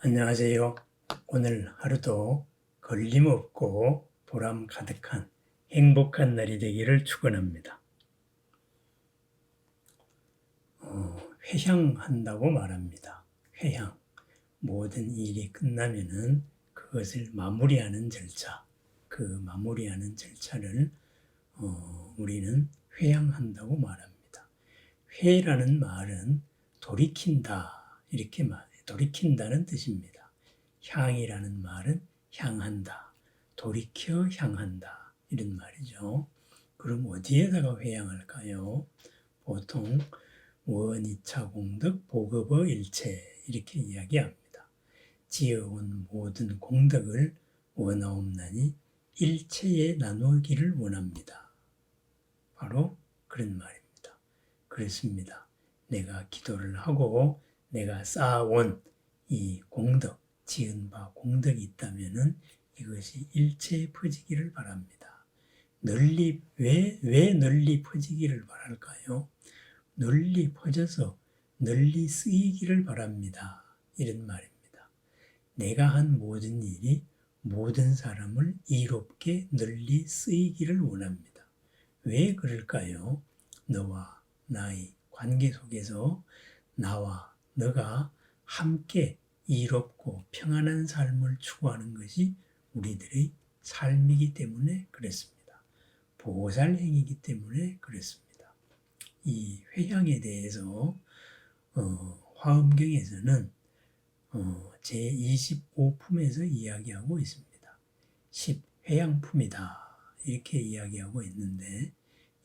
안녕하세요. 오늘 하루도 걸림없고 보람 가득한 행복한 날이 되기를 축원합니다. 어, 회향한다고 말합니다. 회향. 모든 일이 끝나면은 그것을 마무리하는 절차, 그 마무리하는 절차를 어, 우리는 회향한다고 말합니다. 회라는 말은 돌이킨다 이렇게 말, 돌이킨다는 뜻입니다. 향이라는 말은 향한다, 돌이켜 향한다 이런 말이죠. 그럼 어디에다가 회향할까요? 보통 원이차 공덕 보급어 일체 이렇게 이야기합니다. 지어온 모든 공덕을 원하옵나니 일체에 나누기를 원합니다. 바로 그런 말입니다. 그렇습니다. 내가 기도를 하고 내가 쌓아온 이 공덕, 지은 바 공덕이 있다면은 이것이 일체에 퍼지기를 바랍니다. 널리 왜, 왜 널리 퍼지기를 바랄까요? 널리 퍼져서 널리 쓰이기를 바랍니다. 이런 말입니다. 내가 한 모든 일이 모든 사람을 이롭게 널리 쓰이기를 원합니다. 왜 그럴까요? 너와 나의 관계 속에서 나와 너가 함께 이롭고 평안한 삶을 추구하는 것이 우리들의 삶이기 때문에 그렇습니다. 보살행이기 때문에 그렇습니다. 이 회향에 대해서 어, 화엄경에서는 어, 제25품에서 이야기하고 있습니다. 10회양품이다. 이렇게 이야기하고 있는데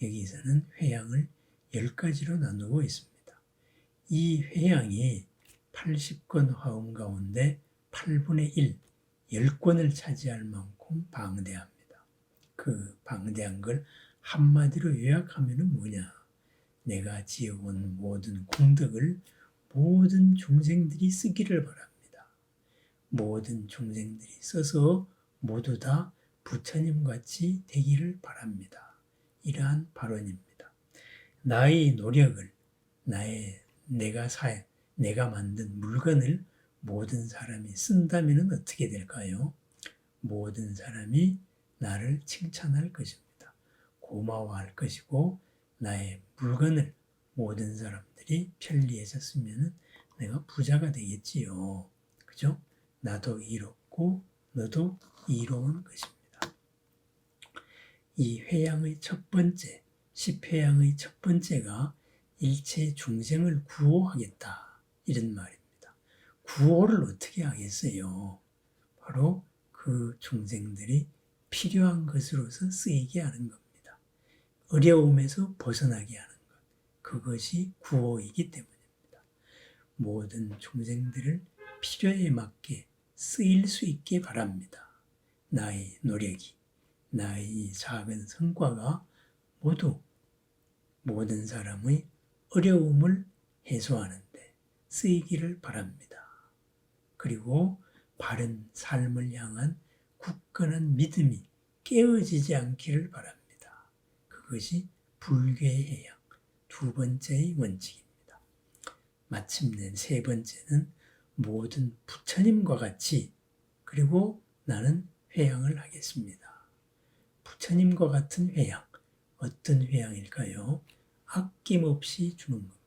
여기서는 회양을 10가지로 나누고 있습니다. 이 회양이 80권 화음 가운데 8분의 1, 10권을 차지할 만큼 방대합니다. 그 방대한 걸 한마디로 요약하면 뭐냐? 내가 지어온 모든 공덕을 모든 중생들이 쓰기를 바랍니다. 모든 중생들이 써서 모두 다 부처님 같이 되기를 바랍니다. 이러한 발언입니다. 나의 노력을, 나의 내가 사, 내가 만든 물건을 모든 사람이 쓴다면 어떻게 될까요? 모든 사람이 나를 칭찬할 것입니다. 고마워할 것이고, 나의 물건을 모든 사람들이 편리해졌으면 내가 부자가 되겠지요. 그죠? 나도 이롭고 너도 이로운 것입니다. 이 회양의 첫 번째, 십회양의 첫 번째가 일체 중생을 구호하겠다. 이런 말입니다. 구호를 어떻게 하겠어요? 바로 그 중생들이 필요한 것으로서 쓰이게 하는 겁니다. 어려움에서 벗어나게 하는 그것이 구호이기 때문입니다. 모든 중생들을 필요에 맞게 쓰일 수 있게 바랍니다. 나의 노력이, 나의 작은 성과가 모두 모든 사람의 어려움을 해소하는데 쓰이기를 바랍니다. 그리고 바른 삶을 향한 굳건한 믿음이 깨어지지 않기를 바랍니다. 그것이 불교의 해양. 두 번째의 원칙입니다. 마침내 세 번째는 모든 부처님과 같이 그리고 나는 회양을 하겠습니다. 부처님과 같은 회양, 어떤 회양일까요? 아낌없이 주는 겁니다.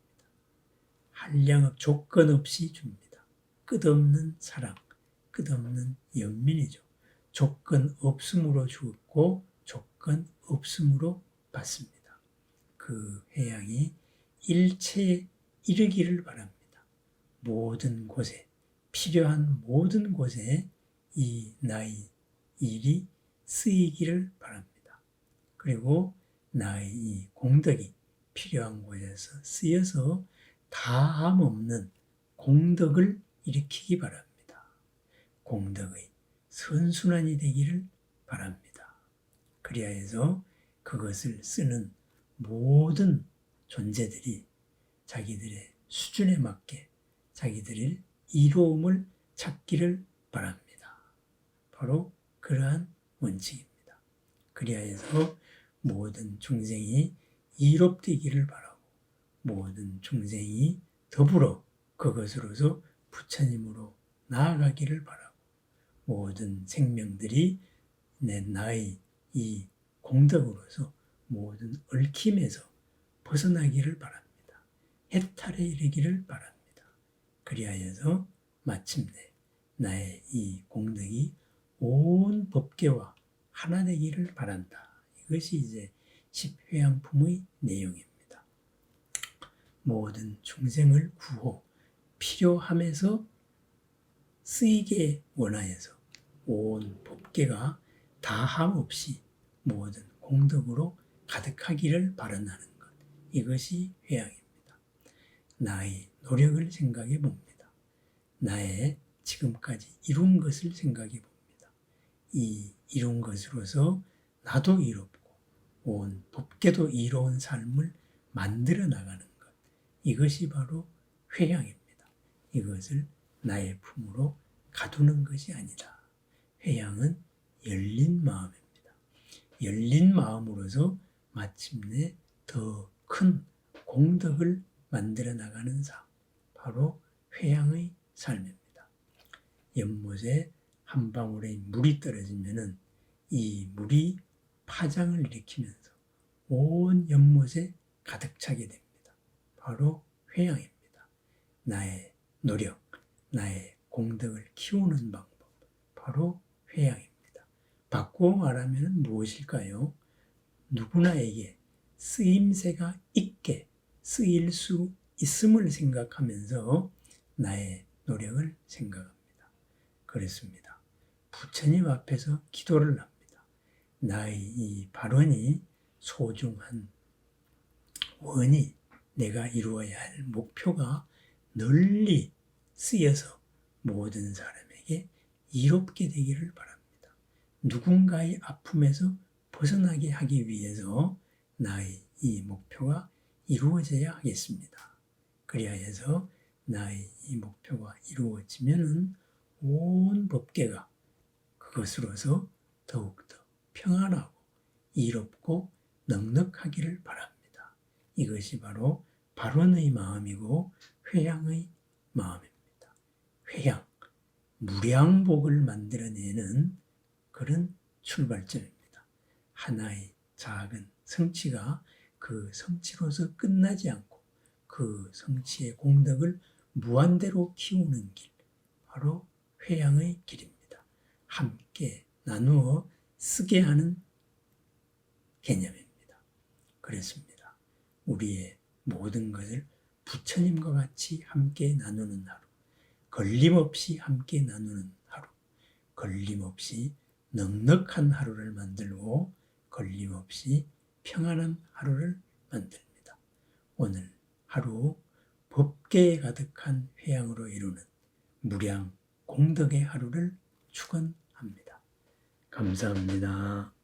한량 조건 없이 줍니다. 끝없는 사랑, 끝없는 연민이죠. 조건 없음으로 주었고 조건 없음으로 받습니다. 그 회양이 일체에 이르기를 바랍니다. 모든 곳에, 필요한 모든 곳에 이 나의 일이 쓰이기를 바랍니다. 그리고 나의 이 공덕이 필요한 곳에서 쓰여서 다함 없는 공덕을 일으키기 바랍니다. 공덕의 선순환이 되기를 바랍니다. 그리하여서 그것을 쓰는 모든 존재들이 자기들의 수준에 맞게 자기들의 이로움을 찾기를 바랍니다. 바로 그러한 원칙입니다. 그리하여서 모든 중생이 이롭되기를 바라고 모든 중생이 더불어 그것으로서 부처님으로 나아가기를 바라고 모든 생명들이 내 나의 이 공덕으로서 모든 얽힘에서 벗어나기를 바랍니다. 해탈에 이르기를 바랍니다. 그리하여서 마침내 나의 이 공덕이 온 법계와 하나 되기를 바란다. 이것이 이제 십회양품의 내용입니다. 모든 중생을 구호 필요함에서 쓰이게 원하여서 온 법계가 다함 없이 모든 공덕으로 가득하기를 바란다는 것. 이것이 회양입니다. 나의 노력을 생각해 봅니다. 나의 지금까지 이룬 것을 생각해 봅니다. 이 이룬 것으로서 나도 이롭고 온 법계도 이로운 삶을 만들어 나가는 것. 이것이 바로 회양입니다. 이것을 나의 품으로 가두는 것이 아니다. 회양은 열린 마음입니다. 열린 마음으로서 마침내 더 큰 공덕을 만들어 나가는 삶. 바로 회양의 삶입니다. 연못에 한 방울의 물이 떨어지면은 이 물이 파장을 일으키면서 온 연못에 가득 차게 됩니다. 바로 회양입니다. 나의 노력, 나의 공덕을 키우는 방법, 바로 회양입니다. 바꾸어 말하면 무엇일까요? 누구나에게 쓰임새가 있게 쓰일 수 있음을 생각하면서 나의 노력을 생각합니다. 그렇습니다. 부처님 앞에서 기도를 합니다. 나의 이 발언이 소중한 원이 내가 이루어야 할 목표가 널리 쓰여서 모든 사람에게 이롭게 되기를 바랍니다. 누군가의 아픔에서 벗어나게 하기 위해서 나의 이 목표가 이루어져야 하겠습니다. 그리하여서 나의 이 목표가 이루어지면은 온 법계가 그것으로서 더욱더 평안하고 이롭고 넉넉하기를 바랍니다. 이것이 바로 발원의 마음이고 회양의 마음입니다. 회양, 무량복을 만들어내는 그런 출발점입니다. 하나의 작은 성취가 그 성취로서 끝나지 않고 그 성취의 공덕을 무한대로 키우는 길, 바로 회양의 길입니다. 함께 나누어 쓰게 하는 개념입니다. 그렇습니다. 우리의 모든 것을 부처님과 같이 함께 나누는 하루, 걸림없이 함께 나누는 하루, 걸림없이 넉넉한 하루를 만들고 걸림없이 평안한 하루를 만듭니다. 오늘 하루 법계에 가득한 회양으로 이루는 무량 공덕의 하루를 축원합니다. 감사합니다.